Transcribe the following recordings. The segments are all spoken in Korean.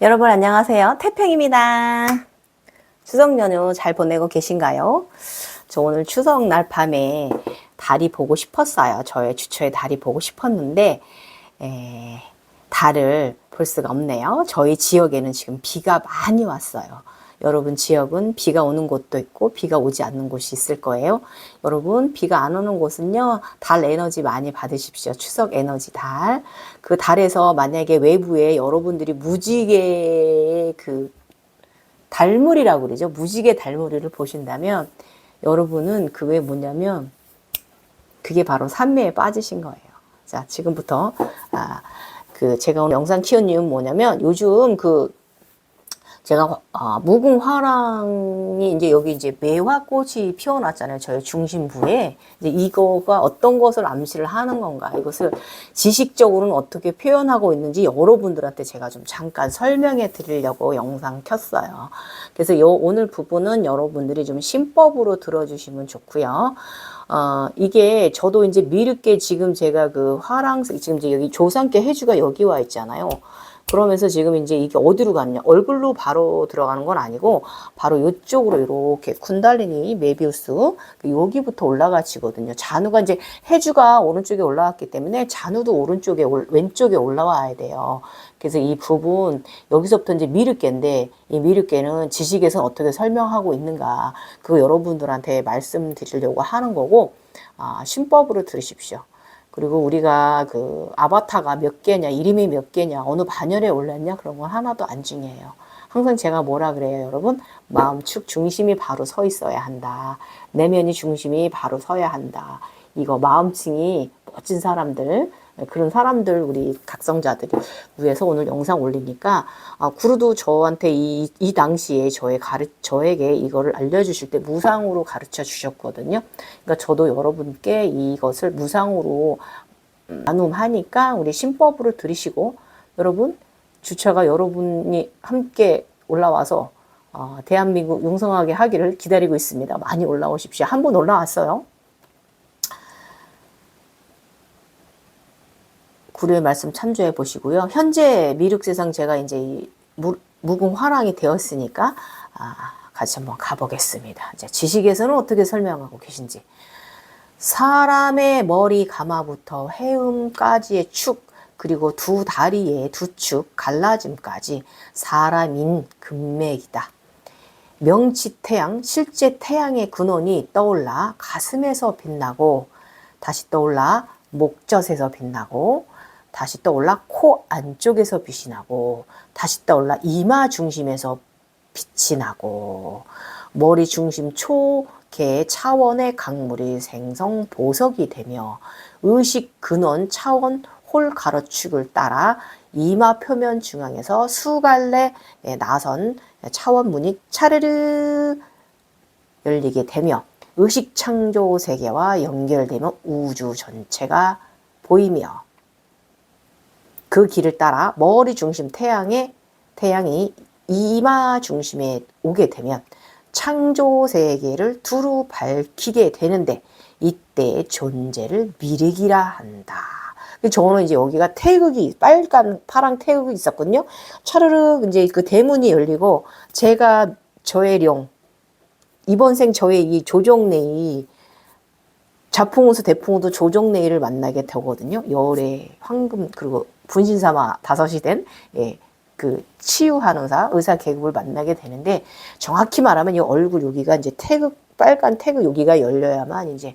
여러분 안녕하세요. 태평입니다. 추석 연휴 잘 보내고 계신가요? 저 오늘 추석 날 밤에 달이 보고 싶었어요. 저의 주초에 달이 보고 싶었는데 에, 달을 볼 수가 없네요. 저희 지역에는 지금 비가 많이 왔어요. 여러분 지역은 비가 오는 곳도 있고 비가 오지 않는 곳이 있을 거예요. 여러분 비가 안 오는 곳은요 달 에너지 많이 받으십시오. 추석 에너지 달. 그 달에서 만약에 외부에 여러분들이 무지개 그 달무리라고 그러죠. 무지개 달무리를 보신다면 여러분은 그게 뭐냐면 그게 바로 산매에 빠지신 거예요. 자, 지금부터 아, 그 제가 오늘 영상 키운 이유는 뭐냐면 요즘 그 제가 아, 무궁화랑이 이제 여기 이제 매화꽃이 피어났잖아요. 저희 중심부에 이제 이거가 어떤 것을 암시를 하는 건가? 이것을 지식적으로는 어떻게 표현하고 있는지 여러분들한테 제가 좀 잠깐 설명해 드리려고 영상 켰어요. 그래서 요 오늘 부분은 여러분들이 좀 신법으로 들어주시면 좋고요. 어, 이게 저도 이제 미륵계 지금 제가 그 화랑색, 지금 이제 여기 조상계 해주가 여기 와 있잖아요. 그러면서 지금 이제 이게 어디로 갔냐? 얼굴로 바로 들어가는 건 아니고 바로 이쪽으로 이렇게 쿤달리니 메비우스 여기부터 올라가지거든요. 잔우가 이제 해주가 오른쪽에 올라왔기 때문에 잔우도 오른쪽에 올, 왼쪽에 올라와야 돼요. 그래서 이 부분 여기서부터 이제 미륵계인데 이 미륵계는 지식에서 어떻게 설명하고 있는가 그거 여러분들한테 말씀드리려고 하는 거고 아, 신법으로 들으십시오. 그리고 우리가 그 아바타가 몇 개냐, 이름이 몇 개냐, 어느 반열에 올랐냐, 그런 건 하나도 안 중요해요. 항상 제가 뭐라 그래요, 여러분? 마음축 중심이 바로 서 있어야 한다. 내면이 중심이 바로 서야 한다. 이거 마음층이 멋진 사람들, 그런 사람들 우리 각성자들이 위해서 오늘 영상 올리니까 아, 구루도 저한테 이, 이 당시에 저의 가르 저에게 이거를 알려주실 때 무상으로 가르쳐 주셨거든요. 그러니까 저도 여러분께 이것을 무상으로 음, 나눔하니까 우리 신법으로 들으시고 여러분 주차가 여러분이 함께 올라와서 어, 대한민국 용성하게 하기를 기다리고 있습니다. 많이 올라오십시오. 한 분 올라왔어요. 구류의 말씀 참조해 보시고요. 현재 미륵세상 제가 이제 이 무, 무궁화랑이 되었으니까 아, 같이 한번 가보겠습니다. 이제 지식에서는 어떻게 설명하고 계신지. 사람의 머리 가마부터 해음까지의 축, 그리고 두 다리의 두 축, 갈라짐까지 사람인 금맥이다. 명치 태양, 실제 태양의 근원이 떠올라 가슴에서 빛나고, 다시 떠올라 목젖에서 빛나고, 다시 떠올라 코 안쪽에서 빛이 나고 다시 떠올라 이마 중심에서 빛이 나고 머리 중심 초계 차원의 강물이 생성 보석이 되며 의식 근원 차원 홀 가로축을 따라 이마 표면 중앙에서 수갈래 나선 차원 문이 차르르 열리게 되며 의식 창조 세계와 연결되며 우주 전체가 보이며 그 길을 따라 머리 중심 태양의 태양이 이마 중심에 오게 되면 창조 세계를 두루 밝히게 되는데 이때 존재를 미륵이라 한다. 저는 이제 여기가 태극이 빨간 파랑 태극이 있었거든요. 차르륵 이제 그 대문이 열리고 제가 저의 령 이번 생 저의 이 조정래이 자풍우수 대풍우도 조정래이를 만나게 되거든요. 열의 황금 그리고 분신사마 다섯이 된 예, 그 치유하는 사 의사 계급을 만나게 되는데 정확히 말하면 이 얼굴 여기가 이제 태극 빨간 태극 여기가 열려야만 이제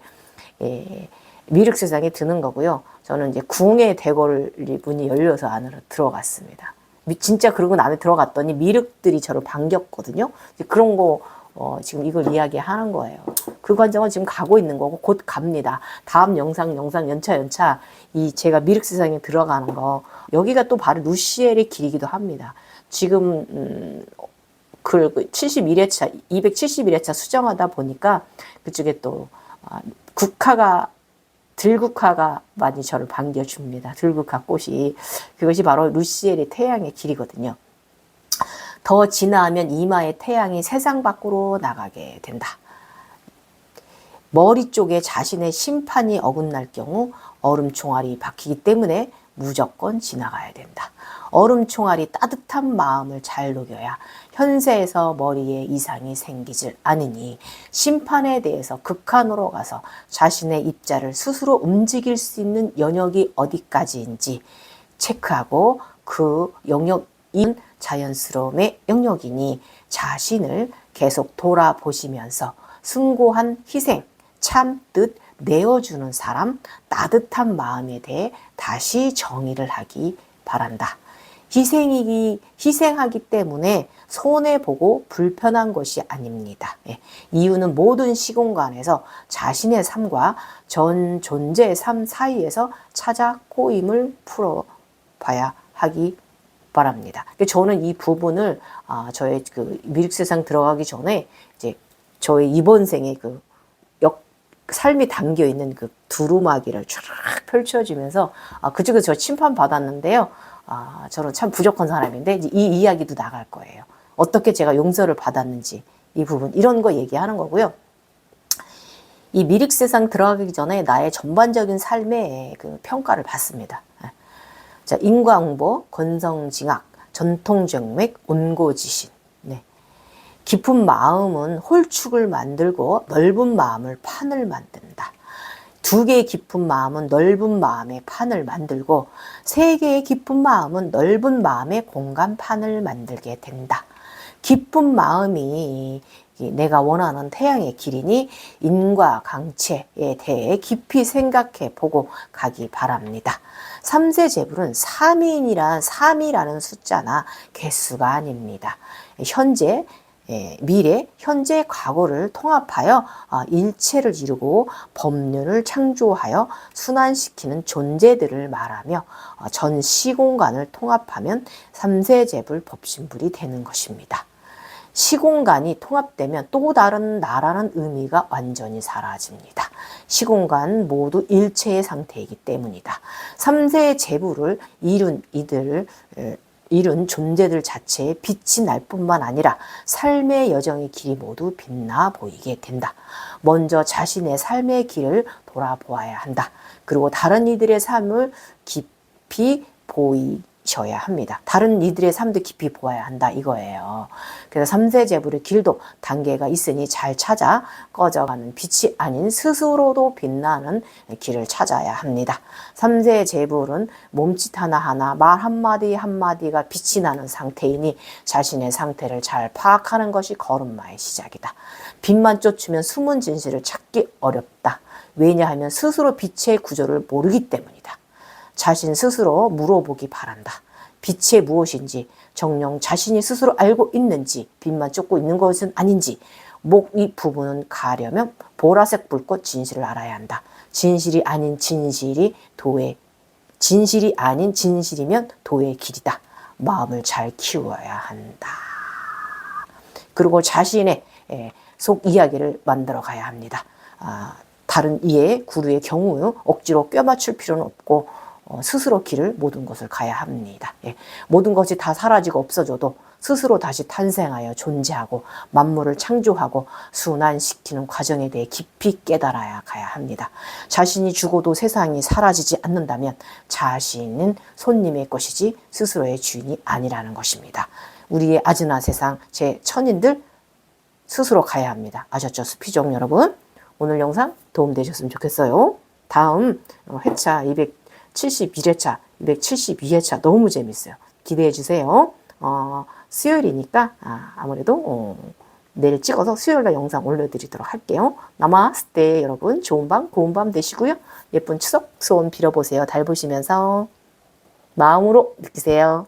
예, 미륵 세상에 드는 거고요. 저는 이제 궁의 대궐이 문이 열려서 안으로 들어갔습니다. 진짜 그러고 안에 들어갔더니 미륵들이 저를 반겼거든요. 그런 거 어, 지금 이걸 이야기하는 거예요. 그 과정은 지금 가고 있는 거고 곧 갑니다. 다음 영상, 영상 연차 연차 이 제가 미륵 세상에 들어가는 거 여기가 또 바로 루시엘의 길이기도 합니다. 지금 음, 그 71회차, 271회차 수정하다 보니까 그쪽에 또 아, 국화가 들국화가 많이 저를 반겨줍니다. 들국화 꽃이 그것이 바로 루시엘의 태양의 길이거든요. 더 지나면 이마의 태양이 세상 밖으로 나가게 된다. 머리 쪽에 자신의 심판이 어긋날 경우 얼음 총알이 박히기 때문에 무조건 지나가야 된다. 얼음 총알이 따뜻한 마음을 잘 녹여야 현세에서 머리에 이상이 생기질 않으니 심판에 대해서 극한으로 가서 자신의 입자를 스스로 움직일 수 있는 영역이 어디까지인지 체크하고 그 영역인 자연스러움의 영역이니 자신을 계속 돌아보시면서 승고한 희생, 참 뜻 내어주는 사람, 따뜻한 마음에 대해 다시 정의를 하기 바란다. 희생이기, 희생하기 때문에 손해보고 불편한 것이 아닙니다. 예, 이유는 모든 시공간에서 자신의 삶과 전 존재의 삶 사이에서 찾아 꼬임을 풀어봐야 하기 바랍니다. 저는 이 부분을 아, 저의 그 미륵세상 들어가기 전에 이제 저의 이번 생의 그 역, 삶이 담겨 있는 그 두루마기를 쫙 펼쳐지면서 아, 그쪽에서 저 심판 받았는데요. 아, 저는 참 부족한 사람인데 이 이야기도 나갈 거예요. 어떻게 제가 용서를 받았는지 이 부분 이런 거 얘기하는 거고요. 이 미륵 세상 들어가기 전에 나의 전반적인 삶의 그 평가를 받습니다. 예. 자, 인과응보, 건성징악, 전통정맥, 온고지신. 네. 깊은 마음은 홀축을 만들고 넓은 마음을 판을 만든다. 두 개의 깊은 마음은 넓은 마음의 판을 만들고 세 개의 깊은 마음은 넓은 마음의 공간판을 만들게 된다. 깊은 마음이 내가 원하는 태양의 길이니 인과 강체에 대해 깊이 생각해 보고 가기 바랍니다. 삼세 제불은 3인이란 3이라는 숫자나 개수가 아닙니다. 현재 예, 미래, 현재, 과거를 통합하여 아, 일체를 이루고 법륜을 창조하여 순환시키는 존재들을 말하며 어, 전 시공간을 통합하면 삼세제불 법신불이 되는 것입니다. 시공간이 통합되면 또 다른 나라는 의미가 완전히 사라집니다. 시공간 모두 일체의 상태이기 때문이다. 삼세의 제부를 이룬 이들 이룬 존재들 자체에 빛이 날 뿐만 아니라 삶의 여정의 길이 모두 빛나 보이게 된다. 먼저 자신의 삶의 길을 돌아보아야 한다. 그리고 다른 이들의 삶을 깊이 보이 셔야 합니다. 다른 이들의 삶도 깊이 보아야 한다 이거예요. 그래서 삼세 제불의 길도 단계가 있으니 잘 찾아 꺼져가는 빛이 아닌 스스로도 빛나는 길을 찾아야 합니다. 삼세 제불은 몸짓 하나하나 말 한마디 한마디가 빛이 나는 상태이니 자신의 상태를 잘 파악하는 것이 걸음마의 시작이다. 빛만 쫓으면 숨은 진실을 찾기 어렵다. 왜냐하면 스스로 빛의 구조를 모르기 때문이다. 자신 스스로 물어보기 바란다. 빛이 무엇인지 정령 자신이 스스로 알고 있는지 빛만 쫓고 있는 것은 아닌지 목 이 부분은 가려면 보라색 불꽃 진실을 알아야 한다. 진실이 아닌 진실이 도의 진실이 아닌 진실이면 도의 길이다. 마음을 잘 키워야 한다. 그리고 자신의 예, 속 이야기를 만들어 가야 합니다. 아, 다른 이의 구루의 경우 억지로 껴맞출 필요는 없고 어, 스스로 길을 모든 것을 가야 합니다. 예. 모든 것이 다 사라지고 없어져도 스스로 다시 탄생하여 존재하고 만물을 창조하고 순환시키는 과정에 대해 깊이 깨달아야 가야 합니다. 자신이 죽어도 세상이 사라지지 않는다면 자신은 손님의 것이지 스스로의 주인이 아니라는 것입니다. 우리의 아즈나 세상 제 천인들 스스로 가야 합니다. 아셨죠? 스피종 여러분? 오늘 영상 도움되셨으면 좋겠어요. 다음 회차 200 71회차, 272회차 너무 재밌어요. 기대해 주세요. 어, 수요일이니까 아, 무래도 어, 내일 찍어서 수요일날 영상 올려드리도록 할게요. 나마스테 여러분 좋은 밤 고운 밤 되시고요. 예쁜 추석 소원 빌어보세요. 달 보시면서 마음으로 느끼세요.